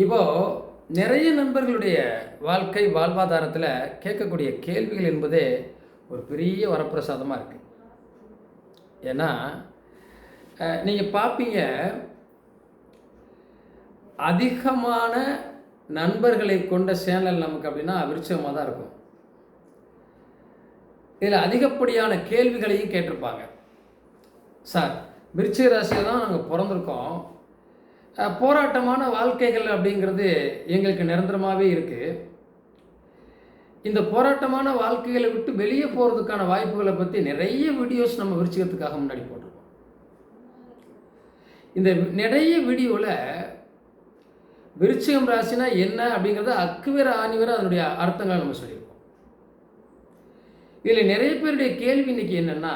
இப்போ நிறைய நண்பர்களுடைய வாழ்க்கை வாழ்வாதாரத்தில் கேட்கக்கூடிய கேள்விகள் என்பதே ஒரு பெரிய வரப்பிரசாதமாக இருக்குது ஏன்னா நீங்கள் பார்ப்பீங்க அதிகமான நண்பர்களை கொண்ட சேனல் நமக்கு அப்படின்னா விருட்சகமாக தான் இருக்கும். இதில் அதிகப்படியான கேள்விகளையும் கேட்டிருப்பாங்க. சார் விருச்சிக ராசியில் தான் நாங்கள் பிறந்திருக்கோம். போராட்டமான வாழ்க்கைகள் அப்படிங்கிறது எங்களுக்கு நிரந்தரமாகவே இருக்குது இந்த போராட்டமான வாழ்க்கைகளை விட்டு வெளியே போகிறதுக்கான வாய்ப்புகளை பற்றி நிறைய வீடியோஸ் நம்ம விருச்சிகத்துக்காக முன்னாடி போட்டிருக்கோம். இந்த நிறைய வீடியோவில் விருச்சிகம் ராசினா என்ன அப்படிங்கிறத அக்குவேர ஆணிவர அதனுடைய அர்த்தங்களை நம்ம சொல்லியிருக்கோம். இதில் நிறைய பேருடைய கேள்வி இன்னைக்கு என்னென்னா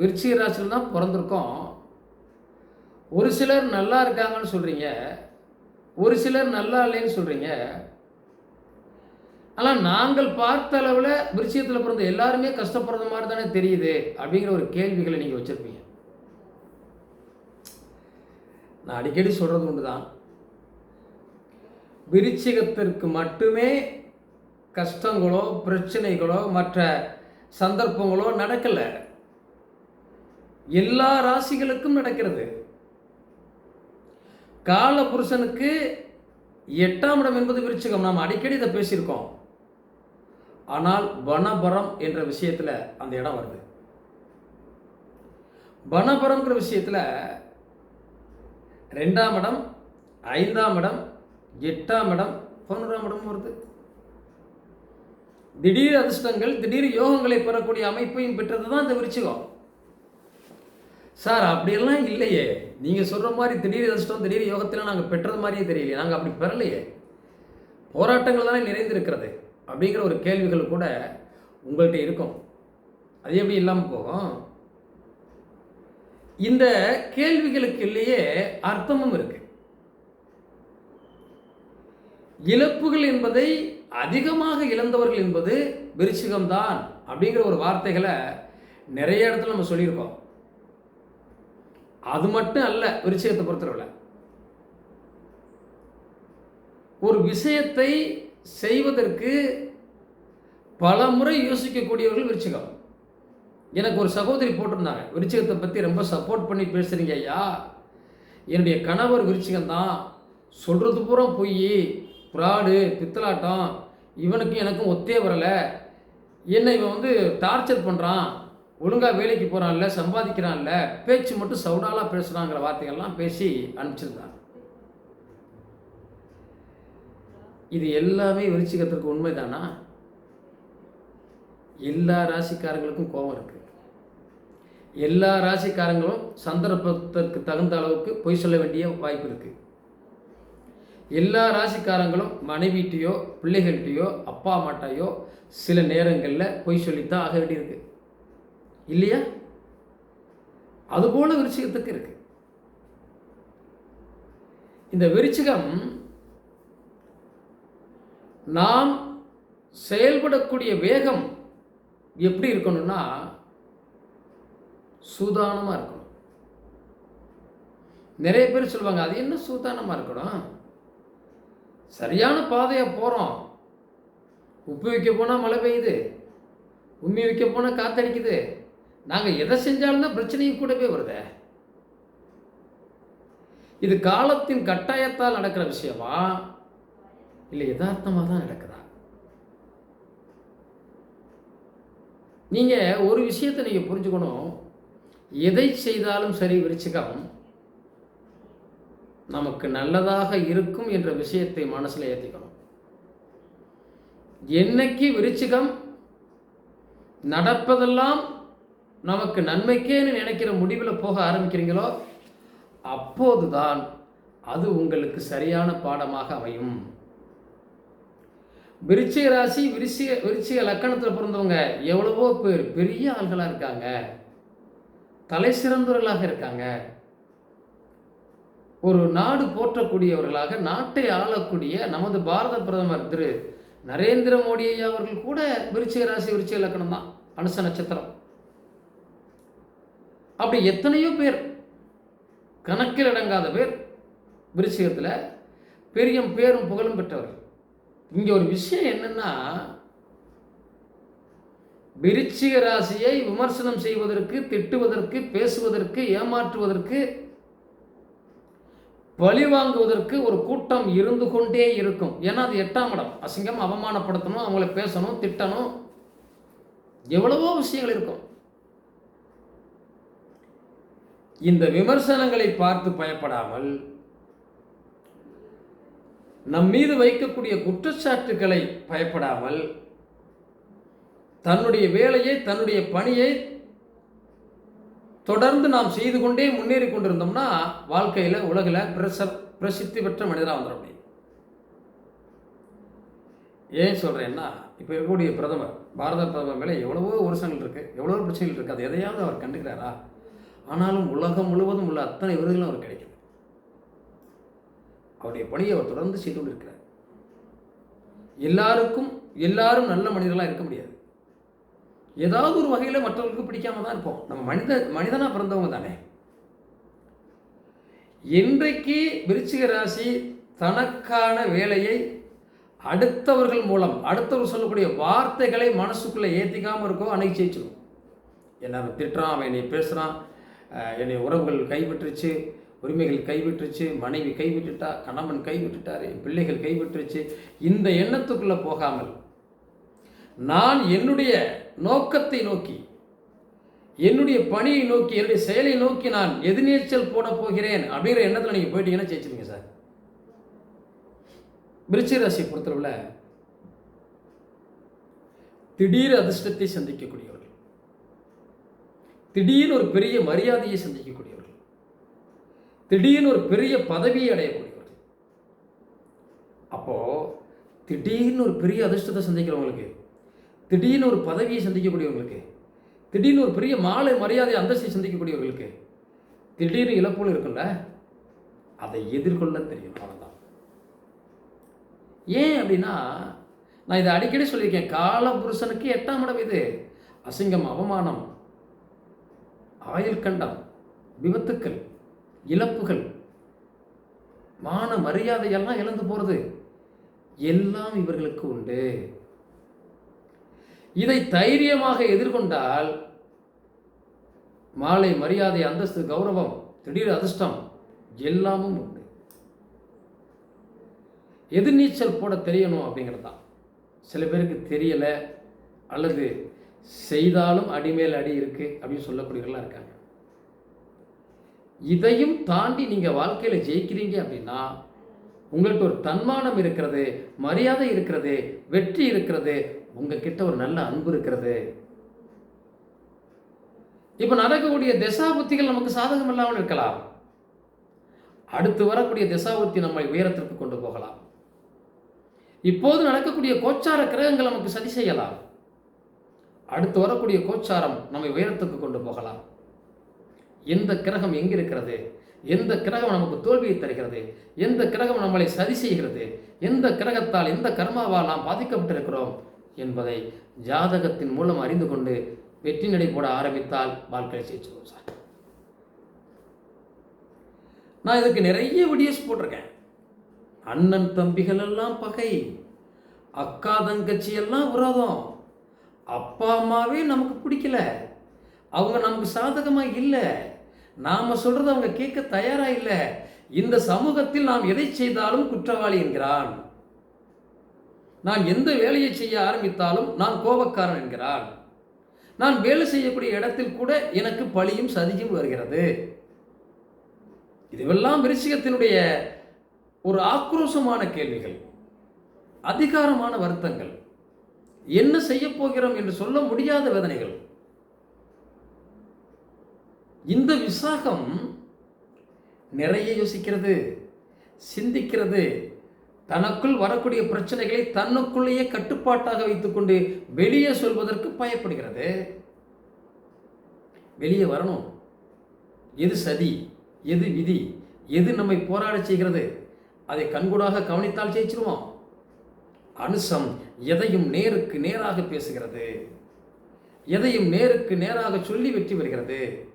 விருச்சிக ராசியில் தான் பிறந்திருக்கோம். ஒரு சிலர் நல்லா இருக்காங்கன்னு சொல்கிறீங்க ஒரு சிலர் நல்லா இல்லைன்னு சொல்கிறீங்க ஆனால் நாங்கள் பார்த்த அளவில் விருச்சியத்தில் பிறந்த எல்லாருமே கஷ்டப்படுறது மாதிரி தானே தெரியுது அப்படிங்கிற ஒரு கேள்விகளை நீங்கள் வச்சுருப்பீங்க. நான் அடிக்கடி சொல்கிறது உண்டு தான் விருச்சிகத்திற்கு மட்டுமே கஷ்டங்களோ பிரச்சனைகளோ மற்ற சந்தர்ப்பங்களோ நடக்கலை. எல்லா ராசிகளுக்கும் நடக்கிறது. கால புருஷனுக்கு எட்டாம் இடம் என்பது விருச்சிகம். நாம் அடிக்கடி இதை பேசியிருக்கோம். ஆனால் வனபரம் என்ற விஷயத்தில் அந்த இடம் வருது. வனபரம்ங்கிற விஷயத்தில் ரெண்டாம் இடம் ஐந்தாம் இடம் எட்டாம் இடம் பதினோராம் இடம் வருது. திடீர் அதிர்ஷ்டங்கள் திடீர் யோகங்களை பெறக்கூடிய அமைப்பையும் பெற்றது தான் இந்த விருச்சிகம். சார் அப்படியெல்லாம் இல்லையே. நீங்கள் சொல்கிற மாதிரி திடீர் அதிர்ஷ்டம் திடீர் யோகத்தில் நாங்கள் பெற்றது மாதிரியே தெரியலையே. நாங்கள் அப்படி பெறலையே. போராட்டங்கள் தானே நிறைந்திருக்கிறது. அப்படிங்கிற ஒரு கேள்விகள் கூட உங்கள்கிட்ட இருக்கும். அது எப்படி இல்லாமல் போகும்? இந்த கேள்விகளுக்கு இல்லையே அர்த்தமும் இருக்கு. இழப்புகள் என்பதை அதிகமாக இழந்தவர்கள் என்பது விருச்சிகம்தான். அப்படிங்கிற ஒரு வார்த்தைகளை நிறைய இடத்துல நம்ம சொல்லியிருக்கோம். அது மட்டும் அல்ல விருச்சிகத்தை பொறுத்தளவில். ஒரு விஷயத்தை செய்வதற்கு பல முறை யோசிக்கக்கூடியவர்கள் விருச்சிகம். எனக்கு ஒரு சகோதரி போட்டிருந்தாங்க. விருச்சிகத்தை பற்றி ரொம்ப சப்போர்ட் பண்ணி பேசுகிறீங்க ஐயா. என்னுடைய கணவர் விருச்சிகம் தான். சொல்கிறது பூரா பொய் புராடு பித்தலாட்டம். இவனுக்கும் எனக்கும் ஒத்தே வரலை. என்னை இவன் வந்து டார்ச்சர் பண்ணுறான் ஒழுங்காக வேலைக்கு போகிறான்ல சம்பாதிக்கிறான்ல பேச்சு மட்டும் சவுடாலாக பேசுகிறாங்கிற வார்த்தைகள்லாம் பேசி அனுப்பிச்சிருந்தாங்க இது எல்லாமே விருச்சிகத்திற்கு உண்மைதானா? எல்லா ராசிக்காரங்களுக்கும் கோபம் இருக்குது எல்லா ராசிக்காரங்களும் சந்தர்ப்பத்திற்கு தகுந்த அளவுக்கு பொய் சொல்ல வேண்டிய வாய்ப்பு இருக்குது எல்லா ராசிக்காரங்களும் மனைவிட்டையோ பிள்ளைகள்கிட்டையோ அப்பா அம்மாட்டையோ சில நேரங்களில் பொய் சொல்லித்தான் ஆக வேண்டியிருக்கு. இல்லையா? அதுபோல விருச்சிகத்துக்கு இருக்கு. இந்த விருச்சிகம் நாம் செயல்படக்கூடிய வேகம் எப்படி இருக்கணும்னா சூதானமாக இருக்கணும். நிறைய பேர் சொல்லுவாங்க அது என்ன சூதானமாக இருக்கணும்? சரியான பாதையாக போகிறோம் உப்பு வைக்க போனால் மழை பெய்யுது. உம்மி வைக்க போனால் காத்தடிக்குது. நாங்கள் எதை செஞ்சாலும் தான் பிரச்சனையும் கூடவே வருதே. இது காலத்தின் கட்டாயத்தால் நடக்கிற விஷயமா? இல்லை யதார்த்தமாக தான் நடக்குதா? நீங்கள் ஒரு விஷயத்தை நீங்கள் புரிஞ்சுக்கணும். எதை செய்தாலும் சரி விருச்சிகம் நமக்கு நல்லதாக இருக்கும் என்ற விஷயத்தை மனசில் ஏற்றிக்கணும் என்னைக்கு விருச்சிகம் நடப்பதெல்லாம் நமக்கு நன்மைக்கேன்னு நினைக்கிற முடிவில் போக ஆரம்பிக்கிறீங்களோ அப்போதுதான் அது உங்களுக்கு சரியான பாடமாக அமையும். விருச்சிக ராசி விருச்சிக விருச்சிக லக்கணத்தில் பிறந்தவங்க எவ்வளவோ பேர் பெரிய ஆள்களாக இருக்காங்க. தலை சிறந்தவர்களாக இருக்காங்க. ஒரு நாடு போற்றக்கூடியவர்களாக நாட்டை ஆளக்கூடிய நமது பாரத பிரதமர் திரு நரேந்திர மோடி அவர்கள் கூட விருச்சிக ராசி விருச்சிக லக்கணம் தான் அனுச நட்சத்திரம். அப்படி எத்தனையோ பேர் கணக்கில் அடங்காத பேர் விருச்சிகத்தில் பெரிய பேரும் புகழும் பெற்றவர். இங்கே ஒரு விஷயம் என்னென்னா விருச்சிக ராசியை விமர்சனம் செய்வதற்கு திட்டுவதற்கு பேசுவதற்கு ஏமாற்றுவதற்கு பழி வாங்குவதற்கு ஒரு கூட்டம் இருந்து கொண்டே இருக்கும். ஏன்னா அது எட்டாம் இடம். அசிங்கம் அவமானப்படுத்தணும் அவங்கள பேசணும் திட்டணும். எவ்வளவோ விஷயங்கள் இருக்கும். இந்த விமர்சனங்களை பார்த்து பயப்படாமல் நம் மீது வைக்கக்கூடிய குற்றச்சாட்டுகளை பயப்படாமல் தன்னுடைய வேலையை தன்னுடைய பணியை தொடர்ந்து நாம் செய்து கொண்டே முன்னேறி கொண்டிருந்தோம்னா வாழ்க்கையில் உலகில் பிரச பிரசித்தி பெற்ற மனிதராக வந்துட முடியும். ஏன் சொல்கிறேன்னா இப்போ இருக்கக்கூடிய பிரதமர் பாரத பிரதமர் மேலே எவ்வளவோ வருஷங்கள் இருக்குது எவ்வளவோ பிரச்சனைகள் இருக்குது அது எதையாவது அவர் கண்டுக்கிறாரா? ஆனாலும் உலகம் முழுவதும் உள்ள அத்தனை விருதுகளும் அவர் கிடைக்கும் அவருடைய பணியை அவர் தொடர்ந்து செய்து கொண்டிருக்கிறார். எல்லாருக்கும் எல்லாரும் நல்ல மனிதர்களாக இருக்க முடியாது. ஏதாவது ஒரு வகையில் மற்றவர்களுக்கு பிடிக்காம தான் இருப்போம். நம்ம மனித மனிதனாக பிறந்தவங்க தானே. இன்றைக்கு விருச்சிக ராசி தனக்கான வேலையை அடுத்தவர்கள் மூலம் அடுத்தவர்கள் சொல்லக்கூடிய வார்த்தைகளை மனசுக்குள்ளே ஏற்றிக்காமல் இருக்கோ அன்னைக்கு ஜெயிச்சிடும் என்ன அவன் திட்டுறான் அவன் என்னை பேசுகிறான் என்னை உறவுகள் கைவிட்டுருச்சு உரிமைகள் கைவிட்டுருச்சு மனைவி கைவிட்டுட்டா கணவன் கைவிட்டுட்டார் பிள்ளைகள் கைவிட்டுருச்சு. இந்த எண்ணத்துக்குள்ளே போகாமல் நான் என்னுடைய நோக்கத்தை நோக்கி என்னுடைய பணியை நோக்கி என்னுடைய செயலை நோக்கி நான் எதிர்நீச்சல் போட போகிறேன் அப்படிங்கிற எண்ணத்தில் நீங்கள் போயிட்டீங்கன்னா ஜெயிச்சிருங்க சார். விருச்சிக ராசியை பொறுத்தளவில் திடீர் அதிர்ஷ்டத்தை சந்திக்கக்கூடியவர்கள் திடீர்னு ஒரு பெரிய மரியாதையை சந்திக்கக்கூடியவர்கள். திடீர்னு ஒரு பெரிய பதவியை அடையக்கூடியவர்கள். அப்போ திடீர்னு ஒரு பெரிய அதிர்ஷ்டத்தை சந்திக்கிறவங்களுக்கு திடீர்னு ஒரு பதவியை சந்திக்கக்கூடியவங்களுக்கு திடீர்னு ஒரு பெரிய மாலை மரியாதை அந்தஸ்தை சந்திக்கக்கூடியவர்களுக்கு திடீர்னு இழப்புகள் இருக்குல்ல அதை எதிர்கொள்ள தெரியும். அவ்வளோதான் ஏன் அப்படின்னா நான் இதை அடிக்கடி சொல்லியிருக்கேன். கால புருஷனுக்கு எட்டாம் இடம் இது. அசிங்கம் அவமானம். ஆயுள் கண்டம் விபத்துக்கள் இழப்புகள் மான மரியாதையெல்லாம் இழந்து போகிறது எல்லாம் இவர்களுக்கு உண்டு. இதை தைரியமாக எதிர்கொண்டால் மாலை மரியாதை அந்தஸ்து கௌரவம் திடீர் அதிர்ஷ்டம் எல்லாமும் உண்டு. எதிர்நீச்சல் போட தெரியணும் அப்படிங்கிறது தான் சில பேருக்கு தெரியலை அல்லது செய்தாலும் அடிமேல் அடி இருக்குது அப்படின்னு சொல்லக்கூடியவர்களாக இருக்காங்க. இதையும் தாண்டி நீங்கள் வாழ்க்கையில் ஜெயிக்கிறீங்க அப்படின்னா உங்கள்கிட்ட ஒரு தன்மானம் இருக்கிறது மரியாதை இருக்கிறது வெற்றி இருக்கிறது உங்ககிட்ட ஒரு நல்ல அன்பு இருக்கிறது. இப்போ நடக்கக்கூடிய திசாபுத்திகள் நமக்கு சாதகம் இல்லாமல் இருக்கலாம். அடுத்து வரக்கூடிய திசாபுத்தி நம்மை உயரத்திற்கு கொண்டு போகலாம். இப்போது நடக்கக்கூடிய கோச்சார கிரகங்கள் நமக்கு சதி செய்யலாம். அடுத்து வரக்கூடிய கோச்சாரம் நம்மை உயரத்துக்கு கொண்டு போகலாம். எந்த கிரகம் எங்கே இருக்கிறது எந்த கிரகம் நமக்கு தோல்வியை தருகிறது? எந்த கிரகம் நம்மளை சரி செய்கிறது? எந்த கிரகத்தால் எந்த கர்மாவால் நாம் பாதிக்கப்பட்டிருக்கிறோம் என்பதை ஜாதகத்தின் மூலம் அறிந்து கொண்டு வெற்றி நடை போட ஆரம்பித்தால் வாழ்க்கையை ஜெயிச்சிருவோம் சார். நான் இதுக்கு நிறைய வீடியோஸ் போட்டிருக்கேன். அண்ணன் தம்பிகள் எல்லாம் பகை. அக்கா தங்கச்சி எல்லாம் விரோதம். அப்பா அம்மாவே நமக்கு பிடிக்கல. அவங்க நமக்கு சாதகமாக இல்லை. நாம் சொல்கிறத அவங்க கேட்க தயாராக இல்லை. இந்த சமூகத்தில் நாம் எதை செய்தாலும் குற்றவாளி என்கிறான். நான் எந்த வேலையை செய்ய ஆரம்பித்தாலும் நான் கோபக்காரன் என்கிறான். நான் வேலை செய்யக்கூடிய இடத்தில் கூட எனக்கு பழியும் சதியும் வருகிறது. இதுவெல்லாம் விருச்சிகத்தினுடைய ஒரு ஆக்ரோஷமான கேள்விகள். அதிகாரமான வருத்தங்கள். என்ன செய்ய போகிறோம் என்று சொல்ல முடியாத வேதனைகள். இந்த விசாகம் நிறைய யோசிக்கிறது சிந்திக்கிறது. தனக்குள் வரக்கூடிய பிரச்சனைகளை தன்னுக்குள்ளேயே கட்டுப்பாட்டாக வைத்துக்கொண்டு வெளியே சொல்வதற்கு பயப்படுகிறது. வெளியே வரணும். எது சதி எது விதி எது நம்மை போராட செய்கிறது? அதை கண்கூடாக கவனித்தால் ஜெயிச்சிருவோம். அனுசம் எதையும் நேருக்கு நேராக பேசுகிறது. எதையும் நேருக்கு நேராக சொல்லி வெற்றி பெறுகிறது.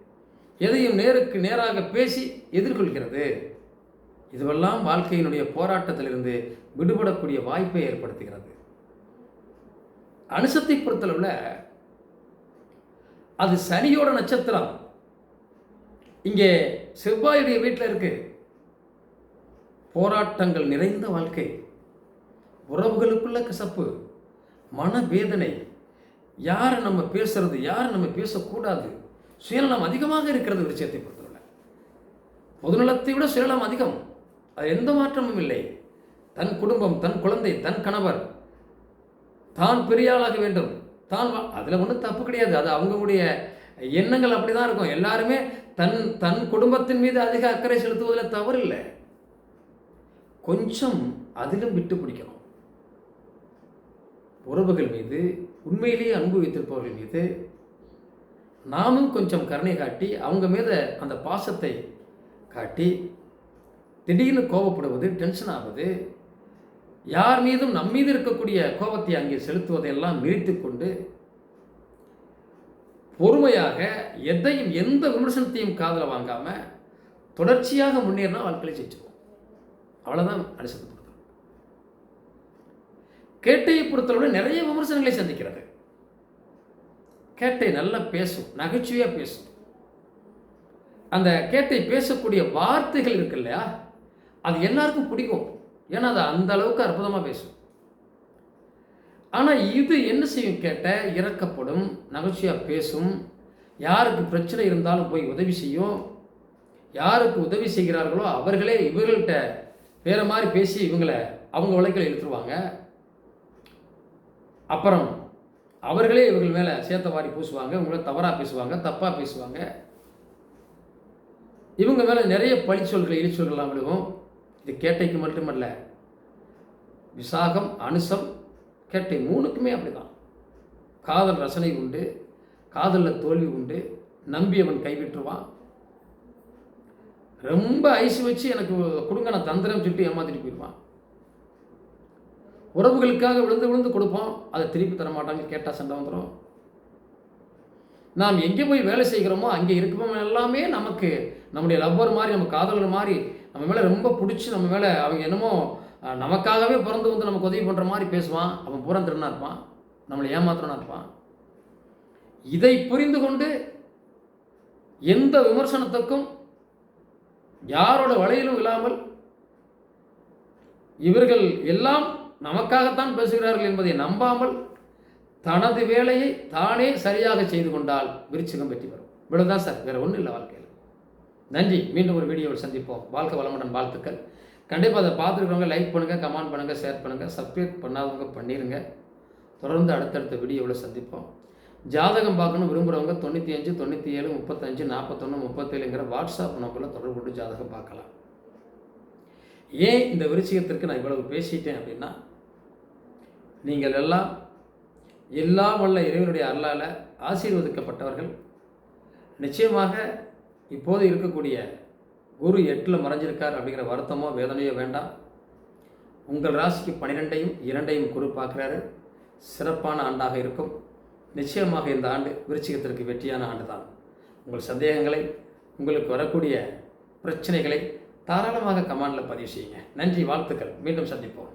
எதையும் நேருக்கு நேராக பேசி எதிர்கொள்கிறது. இதுவெல்லாம் வாழ்க்கையினுடைய போராட்டத்திலிருந்து விடுபடக்கூடிய வாய்ப்பை ஏற்படுத்துகிறது. அனுசத்தை பொறுத்தளவில் அது சனியோட நட்சத்திரம். இங்கே செவ்வாயுடைய வீட்டில் இருக்கு. போராட்டங்கள் நிறைந்த வாழ்க்கை. உறவுகளுக்குள்ள கசப்பு மனவேதனை. யாரை நம்ம பேசுறது யாரை நம்ம பேசக்கூடாது? சுயநலம் அதிகமாக இருக்கிறது விஷயத்தை பொறுத்தவரை. பொதுநலத்தை விட சுயநலம் அதிகம். அது எந்த மாற்றமும் இல்லை. தன் குடும்பம் தன் குழந்தை தன் கணவர் தான் பெரியாளாக வேண்டும். தான் அதில் ஒன்றும் தப்பு கிடையாது. அது அவங்களுடைய எண்ணங்கள் அப்படி தான் இருக்கும். எல்லாருமே தன் தன் குடும்பத்தின் மீது அதிக அக்கறை செலுத்துவதில் தவறு இல்லை கொஞ்சம் அதிலும் விட்டு பிடிக்கணும். உறவுகள் மீது உண்மையிலேயே அன்பு வைத்திருப்பவர்கள் மீது நாமும் கொஞ்சம் கருணை காட்டி அவங்க மீது அந்த பாசத்தை காட்டி திடீர்னு கோபப்படுவது டென்ஷன் ஆகுது யார் மீதும் நம் மீது இருக்கக்கூடிய கோபத்தை அங்கே செலுத்துவதையெல்லாம் நிறுத்தி கொண்டு பொறுமையாக எதையும் எந்த விமர்சனத்தையும் காதில் வாங்காமல் தொடர்ச்சியாக முன்னேறினா வாழ்க்கையில் ஜெயிச்சிருவோம். அவ்வளோதான் அனுசத்தை கேட்டையை பொறுத்தளவு நிறைய விமர்சனங்களை சந்திக்கிறது கேட்டை நல்லா பேசும் நகைச்சுவையாக பேசும். அந்த கேட்டை பேசக்கூடிய வார்த்தைகள் இருக்கு இல்லையா? அது எல்லாருக்கும் பிடிக்கும். ஏன்னா அது அந்த அளவுக்கு அற்புதமாக பேசும். ஆனால் இது என்ன செய்யும்? கேட்ட இறக்கப்படும் நகைச்சுவையாக பேசும். யாருக்கு பிரச்சனை இருந்தாலும் போய் உதவி செய்யும். யாருக்கு உதவி செய்கிறார்களோ அவர்களே இவர்கள்ட்ட வேறு மாதிரி பேசி இவங்களை அவங்க வழக்கில் இழுத்துருவாங்க. அப்புறம் அவர்களே இவர்கள் மேலே சேத்த வாரி பூசுவாங்க இவங்கள தவறாக பேசுவாங்க தப்பாக பேசுவாங்க. இவங்க மேலே நிறைய பழிச்சொல்கள் இழிச்சொல்கள்லாம் விழுகும். இது கேட்டைக்கு மட்டுமல்ல விசாகம் அனுசம் கேட்டை மூணுக்குமே அப்படிதான். காதல் ரசனை உண்டு காதலில் தோல்வி உண்டு நம்பி அவன் கைவிட்டுருவான். ரொம்ப ஐசு வச்சு எனக்கு கொடுங்க நான் தந்திரம் சுட்டு ஏமாத்திட்டு போயிடுவான் உறவுகளுக்காக விழுந்து விழுந்து கொடுப்போம். அதை திருப்பி தர மாட்டாங்க கேட்டால் சண்டை வந்துடும் நாம் எங்கே போய் வேலை செய்கிறோமோ அங்கே இருக்கிறவங்க எல்லாமே நமக்கு நம்முடைய லவ்வர் மாதிரி நம்ம காதலர் மாதிரி நம்ம மேலே ரொம்ப பிடிச்சி நம்ம மேலே அவங்க என்னமோ நமக்காகவே பிறந்து வந்து நமக்கு உதவி பண்ணுற மாதிரி பேசுவான். அவன் பூரா திருடனா இருப்பான். நம்மளை ஏமாத்திரனா இருப்பான். இதை புரிந்து கொண்டு எந்த விமர்சனத்துக்கும் யாரோட வலையிலும் இல்லாமல் இவர்கள் எல்லாம் நமக்காகத்தான் பேசுகிறார்கள் என்பதை நம்பாமல் தனது வேலையை தானே சரியாக செய்து கொண்டால் விருச்சிகம் வெற்றி வரும் இவ்வளோதான் சார். வேறு ஒன்றும் இல்லை வாழ்க்கையில். நன்றி. மீண்டும் ஒரு வீடியோவில் சந்திப்போம். வாழ்க்கை வளமுடன் வாழ்த்துக்கள். கண்டிப்பாக அதை பார்த்துருக்கவங்க லைக் பண்ணுங்கள் கமெண்ட் பண்ணுங்கள் ஷேர் பண்ணுங்கள் சப்ஸ்கிரைப் பண்ணாதவங்க பண்ணிடுங்க தொடர்ந்து அடுத்தடுத்த வீடியோவில் சந்திப்போம். ஜாதகம் பார்க்கணும் விரும்புகிறவங்க தொண்ணூற்றி அஞ்சு தொண்ணூற்றி ஏழு முப்பத்தஞ்சு நாற்பத்தொன்று முப்பத்தேழுங்கிற வாட்ஸ்அப் நம்பரில் தொடர்பு கொண்டு ஜாதகம் பார்க்கலாம். ஏன் இந்த விருச்சிகத்திற்கு நான் இவ்வளவு பேசிட்டேன் அப்படின்னா நீங்கள் எல்லாம் எல்லாம் வல்ல இறைவனுடைய அருளால் ஆசீர்வதிக்கப்பட்டவர்கள். நிச்சயமாக இப்போது இருக்கக்கூடிய குரு எட்டில் மறைஞ்சிருக்கார் அப்படிங்கிற வருத்தமோ வேதனையோ வேண்டாம். உங்கள் ராசிக்கு பன்னிரெண்டையும் இரண்டையும் குரு பார்க்குறாரு. சிறப்பான ஆண்டாக இருக்கும். நிச்சயமாக இந்த ஆண்டு விருச்சிகத்திற்கு வெற்றியான ஆண்டு தான் உங்கள் சந்தேகங்களை உங்களுக்கு வரக்கூடிய பிரச்சனைகளை தாராளமாக கமாண்டில் பதிவு செய்யுங்க. நன்றி வாழ்த்துக்கள். மீண்டும் சந்திப்போம்.